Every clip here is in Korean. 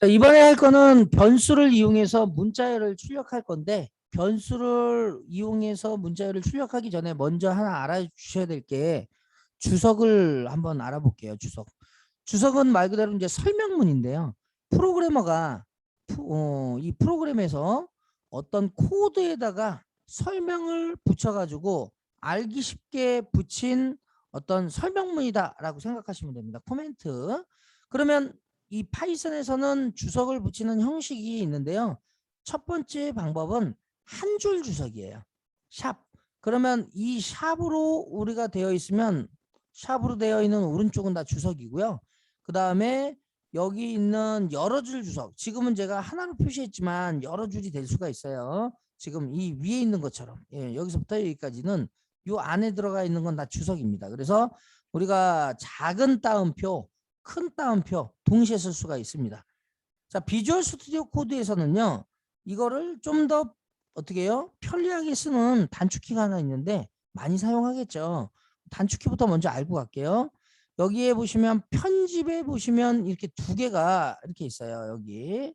자, 이번에 할 거는 변수를 이용해서 문자열을 출력할 건데 변수를 이용해서 문자열을 출력하기 전에 먼저 하나 알아주셔야 될 게 주석을 한번 알아볼게요. 주석. 주석은 말 그대로 이제 설명문인데요. 프로그래머가 프- 어, 이 프로그램에서 어떤 코드에다가 설명을 붙여가지고 알기 쉽게 붙인 어떤 설명문이다라고 생각하시면 됩니다. 코멘트. 그러면 이 파이썬에서는 주석을 붙이는 형식이 있는데요. 첫 번째 방법은 한 줄 주석이에요. 샵. 그러면 이 샵으로 우리가 되어 있으면 샵으로 되어 있는 오른쪽은 다 주석이고요. 그 다음에 여기 있는 여러 줄 주석. 지금은 제가 하나로 표시했지만 여러 줄이 될 수가 있어요. 지금 이 위에 있는 것처럼. 예, 여기서부터 여기까지는 요 안에 들어가 있는 건 다 주석입니다. 그래서 우리가 작은 따옴표, 큰 따옴표 동시에 쓸 수가 있습니다. 자, 비주얼 스튜디오 코드에서는요. 이거를 좀 더 어떻게 해요? 편리하게 쓰는 단축키가 하나 있는데 많이 사용하겠죠. 단축키부터 먼저 알고 갈게요. 여기에 보시면 편집에 보시면 이렇게 두 개가 이렇게 있어요. 여기.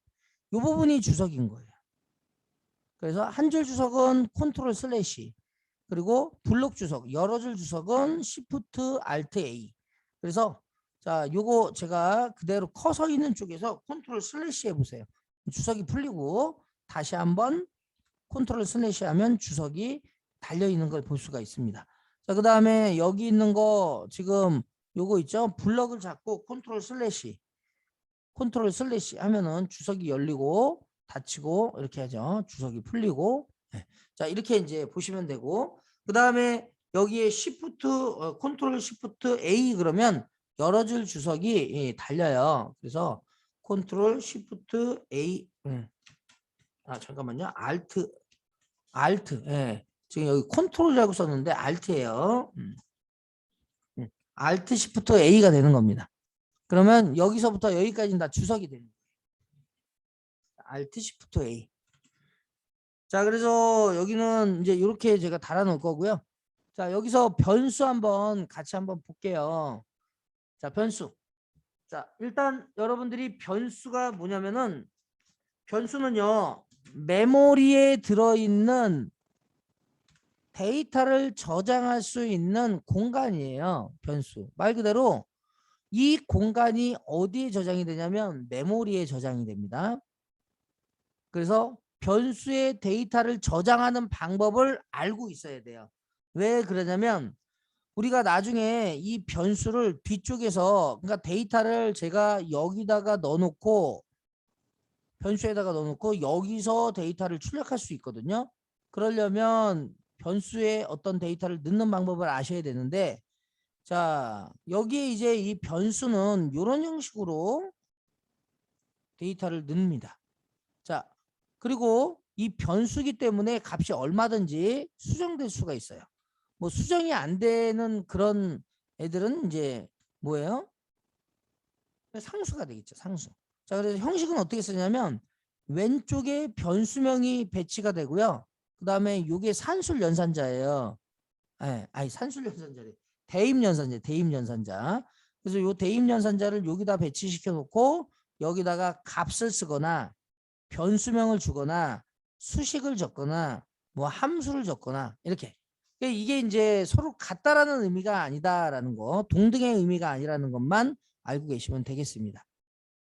이 부분이 주석인 거예요. 그래서 한 줄 주석은 컨트롤 슬래시 그리고 블록 주석 여러 줄 주석은 Shift Alt A. 그래서 자, 요거 제가 그대로 커서 있는 쪽에서 컨트롤 슬래시 해보세요. 주석이 풀리고 다시 한번 컨트롤 슬래시 하면 주석이 달려 있는 걸 볼 수가 있습니다. 자, 그 다음에 여기 있는 거 지금 요거 있죠? 블럭을 잡고 컨트롤 슬래시 컨트롤 슬래시 하면은 주석이 열리고 닫히고 이렇게 하죠. 주석이 풀리고 네. 자 이렇게 이제 보시면 되고 그 다음에 여기에 시프트 어, 컨트롤 시프트 A 그러면 여러 줄 주석이 예, 달려요. 그래서 컨트롤 시프트 A 음. 아 잠깐만요. 알트 알트 예. 지금 여기 컨트롤이라고 썼는데 알트예요. 음. 음. 알트 시프트 A가 되는 겁니다. 그러면 여기서부터 여기까지는 다 주석이 되는 거예요. 알트 시프트 A. 자, 그래서 여기는 이제 이렇게 제가 달아 놓을 거고요. 자, 여기서 변수 한번 같이 한번 볼게요. 자, 변수. 자, 일단 여러분들이 변수가 뭐냐면은 변수는요. 메모리에 들어 있는 데이터를 저장할 수 있는 공간이에요. 변수. 말 그대로 이 공간이 어디에 저장이 되냐면 메모리에 저장이 됩니다. 그래서 변수의 데이터를 저장하는 방법을 알고 있어야 돼요. 왜 그러냐면 우리가 나중에 이 변수를 뒤쪽에서 그러니까 데이터를 제가 여기다가 넣어놓고 변수에다가 넣어놓고 여기서 데이터를 출력할 수 있거든요. 그러려면 변수에 어떤 데이터를 넣는 방법을 아셔야 되는데 자 여기에 이제 이 변수는 이런 형식으로 데이터를 넣습니다. 자 그리고 이 변수기 때문에 값이 얼마든지 수정될 수가 있어요. 뭐 수정이 안 되는 그런 애들은 이제 뭐예요? 상수가 되겠죠. 상수. 자 그래서 형식은 어떻게 쓰냐면 왼쪽에 변수명이 배치가 되고요. 그 다음에 이게 산술 연산자예요. 예, 아니 산술 연산자래. 대입 연산자, 대입 연산자. 그래서 요 대입 연산자를 여기다 배치시켜 놓고 여기다가 값을 쓰거나 변수명을 주거나 수식을 적거나 뭐 함수를 적거나 이렇게 이게 이제 서로 같다라는 의미가 아니다라는 거 동등의 의미가 아니라는 것만 알고 계시면 되겠습니다.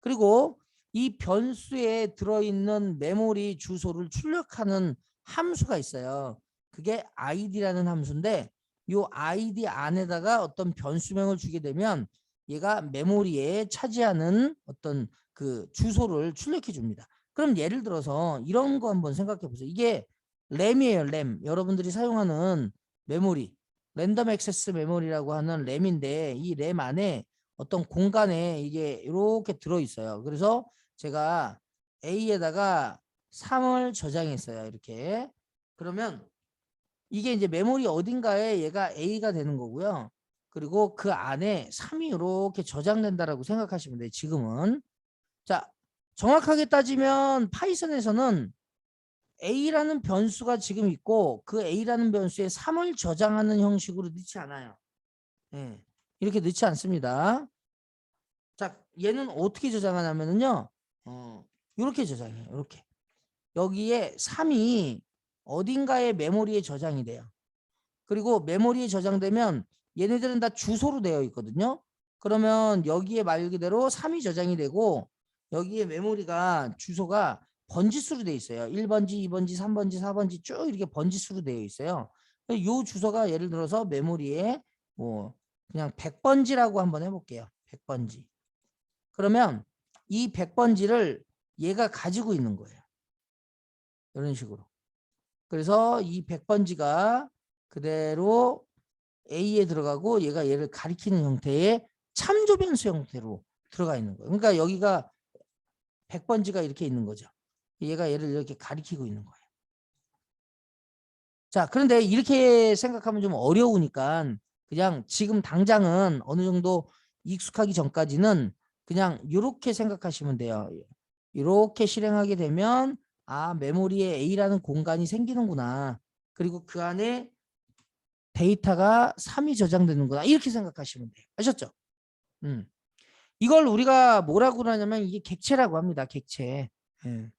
그리고 이 변수에 들어있는 메모리 주소를 출력하는 함수가 있어요. 그게 id라는 함수인데 이 id 안에다가 어떤 변수명을 주게 되면 얘가 메모리에 차지하는 어떤 그 주소를 출력해 줍니다. 그럼 예를 들어서 이런 거 한번 생각해 보세요. 이게 램이에요, 램. 여러분들이 사용하는 메모리. 랜덤 액세스 메모리라고 하는 램인데 이 램 안에 어떤 공간에 이게 이렇게 들어 있어요. 그래서 제가 A에다가 3을 저장했어요. 이렇게. 그러면 이게 이제 메모리 어딘가에 얘가 A가 되는 거고요. 그리고 그 안에 3이 이렇게 저장된다라고 생각하시면 돼요. 지금은. 자, 정확하게 따지면 파이썬에서는 A라는 변수가 지금 있고 그 A라는 변수에 3을 저장하는 형식으로 넣지 않아요. 예, 이렇게 넣지 않습니다. 자, 얘는 어떻게 저장하냐면요. 어, 이렇게 저장해요. 이렇게. 여기에 3이 어딘가에 메모리에 저장이 돼요. 그리고 메모리에 저장되면 얘네들은 다 주소로 되어 있거든요. 그러면 여기에 말 그대로 3이 저장이 되고 여기에 메모리가 주소가 번지수로 되어 있어요. 1번지, 2번지, 3번지, 4번지 쭉 이렇게 번지수로 되어 있어요. 이 주소가 예를 들어서 메모리에 뭐 그냥 100번지라고 한번 해볼게요. 100번지. 그러면 이 100번지를 얘가 가지고 있는 거예요. 이런 식으로. 그래서 이 100번지가 그대로 A에 들어가고 얘가 얘를 가리키는 형태의 참조 변수 형태로 들어가 있는 거예요. 그러니까 여기가 100번지가 이렇게 있는 거죠. 얘가 얘를 이렇게 가리키고 있는 거예요. 자, 그런데 이렇게 생각하면 좀 어려우니까 그냥 지금 당장은 어느 정도 익숙하기 전까지는 그냥 이렇게 생각하시면 돼요. 이렇게 실행하게 되면 아 메모리에 A라는 공간이 생기는구나. 그리고 그 안에 데이터가 3이 저장되는구나. 이렇게 생각하시면 돼요. 아셨죠? 음. 이걸 우리가 뭐라고 하냐면 이게 객체라고 합니다. 객체. 예.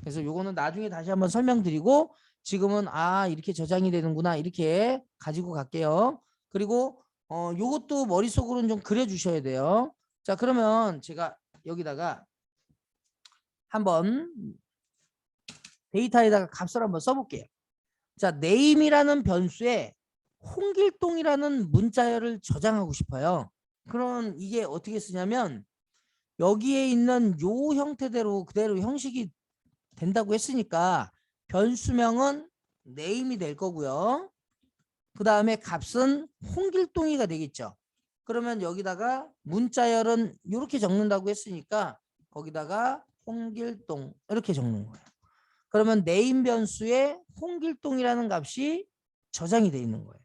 그래서 요거는 나중에 다시 한번 설명드리고 지금은 아 이렇게 저장이 되는구나 이렇게 가지고 갈게요. 그리고 어 요것도 머릿속으로는 좀 그려 주셔야 돼요. 자 그러면 제가 여기다가 한번 데이터에다가 값을 한번 써볼게요. 자 name이라는 변수에 홍길동이라는 문자열을 저장하고 싶어요. 그럼 이게 어떻게 쓰냐면 여기에 있는 요 형태대로 그대로 형식이 된다고 했으니까 변수명은 name이 될 거고요. 그 다음에 값은 홍길동이가 되겠죠. 그러면 여기다가 문자열은 이렇게 적는다고 했으니까 거기다가 홍길동 이렇게 적는 거예요. 그러면 name 변수에 홍길동이라는 값이 저장이 되어 있는 거예요.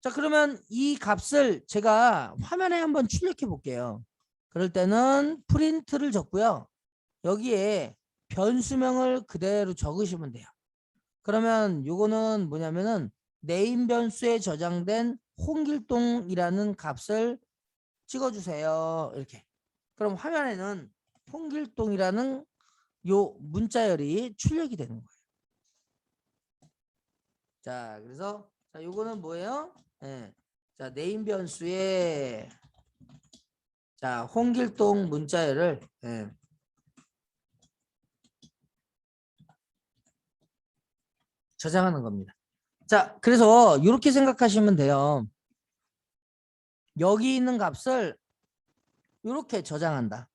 자 그러면 이 값을 제가 화면에 한번 출력해 볼게요. 그럴 때는 프린트를 적고요. 여기에 변수명을 그대로 적으시면 돼요. 그러면 요거는 뭐냐면은 네임 변수에 저장된 홍길동이라는 값을 찍어주세요. 이렇게. 그럼 화면에는 홍길동이라는 요 문자열이 출력이 되는 거예요. 자, 그래서 자, 요거는 뭐예요? 예. 자, 네임 변수에 자, 홍길동 문자열을 예. 저장하는 겁니다. 자, 그래서 이렇게 생각하시면 돼요. 여기 있는 값을 이렇게 저장한다.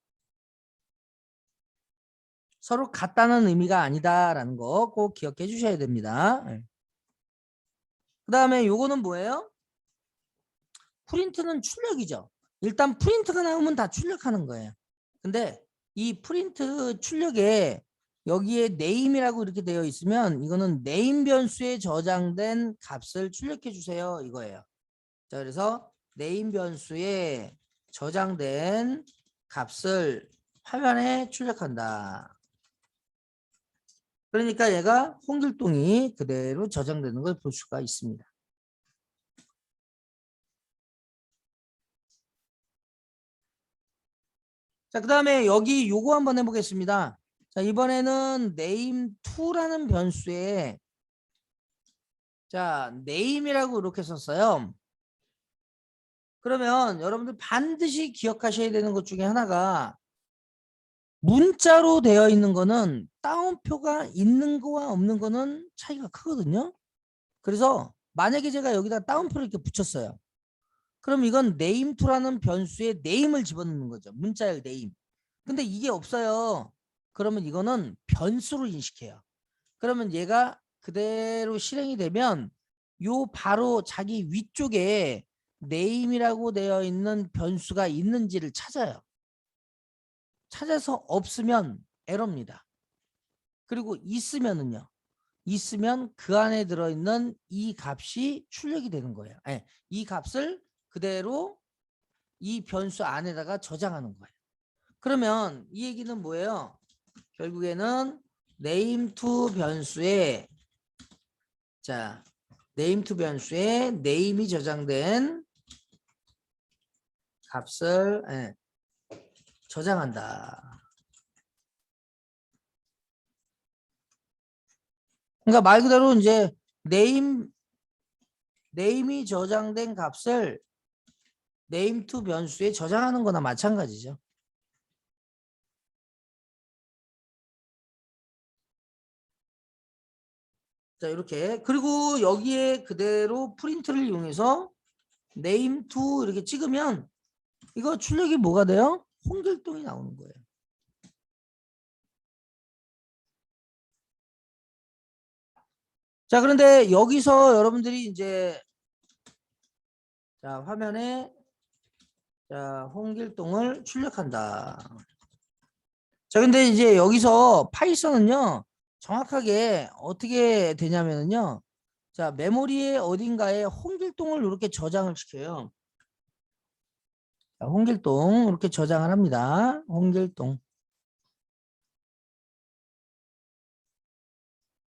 서로 같다는 의미가 아니다라는 거 꼭 기억해 주셔야 됩니다. 그 다음에 요거는 뭐예요? 프린트는 출력이죠. 일단 프린트가 나오면 다 출력하는 거예요. 근데 이 프린트 출력에 여기에 네임이라고 이렇게 되어 있으면 이거는 네임 변수에 저장된 값을 출력해 주세요 이거예요. 자 그래서 네임 변수에 저장된 값을 화면에 출력한다. 그러니까 얘가 홍길동이 그대로 저장되는 걸 볼 수가 있습니다. 자, 그 다음에 여기 요거 한번 해보겠습니다. 자, 이번에는 name2라는 변수에 자, name이라고 이렇게 썼어요. 그러면 여러분들 반드시 기억하셔야 되는 것 중에 하나가 문자로 되어 있는 거는 따옴표가 있는 거와 없는 거는 차이가 크거든요. 그래서 만약에 제가 여기다 따옴표를 이렇게 붙였어요. 그럼 이건 name2라는 변수에 name을 집어넣는 거죠. 문자열 name. 근데 이게 없어요. 그러면 이거는 변수로 인식해요. 그러면 얘가 그대로 실행이 되면 요 바로 자기 위쪽에 name이라고 되어 있는 변수가 있는지를 찾아요. 찾아서 없으면 에러입니다. 그리고 있으면은요. 있으면 그 안에 들어있는 이 값이 출력이 되는 거예요. 네, 이 값을 그대로 이 변수 안에다가 저장하는 거예요. 그러면 이 얘기는 뭐예요? 결국에는 name to 변수에 자 name to 변수에 name이 저장된 값을 예, 저장한다. 그러니까 말 그대로 이제 네임 네임이 저장된 값을 네임 투 변수에 저장하는 거나 마찬가지죠. 자, 이렇게. 그리고 여기에 그대로 프린트를 이용해서 네임 투 이렇게 찍으면 이거 출력이 뭐가 돼요? 홍길동이 나오는 거예요. 자, 그런데 여기서 여러분들이 이제 자, 화면에 자, 홍길동을 출력한다. 자, 근데 이제 여기서 파이썬은요, 정확하게 어떻게 되냐면은요, 자, 메모리에 어딘가에 홍길동을 이렇게 저장을 시켜요. 자, 홍길동 이렇게 저장을 합니다. 홍길동.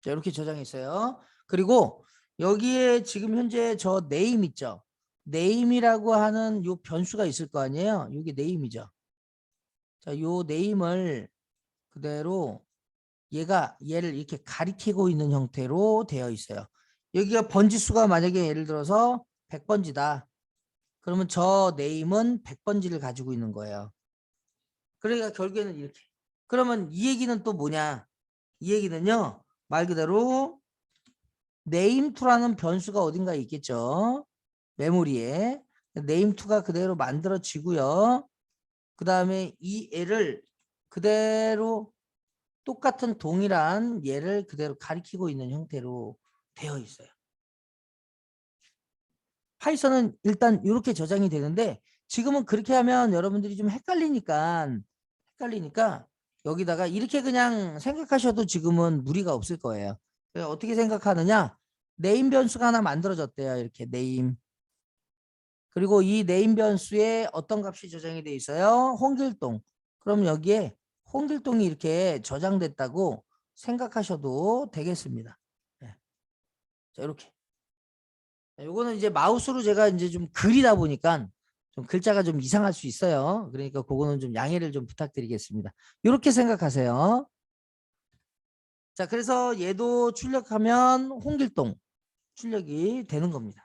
자, 이렇게 저장했어요. 그리고 여기에 지금 현재 저 네임 있죠. 네임이라고 하는 요 변수가 있을 거 아니에요. 이게 네임이죠. 자, 요 네임을 그대로 얘가 얘를 이렇게 가리키고 있는 형태로 되어 있어요. 여기가 번지 수가 만약에 예를 들어서 100번지다. 그러면 저 네임은 100번지를 가지고 있는 거예요. 그러니까 결국에는 이렇게. 그러면 이 얘기는 또 뭐냐? 이 얘기는요. 말 그대로 name2라는 변수가 어딘가에 있겠죠. 메모리에 name2가 그대로 만들어지고요. 그 다음에 이 애를 그대로 똑같은 동일한 얘를 그대로 가리키고 있는 형태로 되어 있어요. 파이썬은 일단 이렇게 저장이 되는데 지금은 그렇게 하면 여러분들이 좀 헷갈리니까 헷갈리니까 여기다가 이렇게 그냥 생각하셔도 지금은 무리가 없을 거예요. 어떻게 생각하느냐? 네임 변수가 하나 만들어졌대요. 이렇게 네임. 그리고 이 네임 변수에 어떤 값이 저장이 돼 있어요? 홍길동. 그럼 여기에 홍길동이 이렇게 저장됐다고 생각하셔도 되겠습니다. 네. 자, 이렇게. 요거는 이제 마우스로 제가 이제 좀 그리다 보니까 좀 글자가 좀 이상할 수 있어요. 그러니까 그거는 좀 양해를 좀 부탁드리겠습니다. 이렇게 생각하세요. 자, 그래서 얘도 출력하면 홍길동 출력이 되는 겁니다.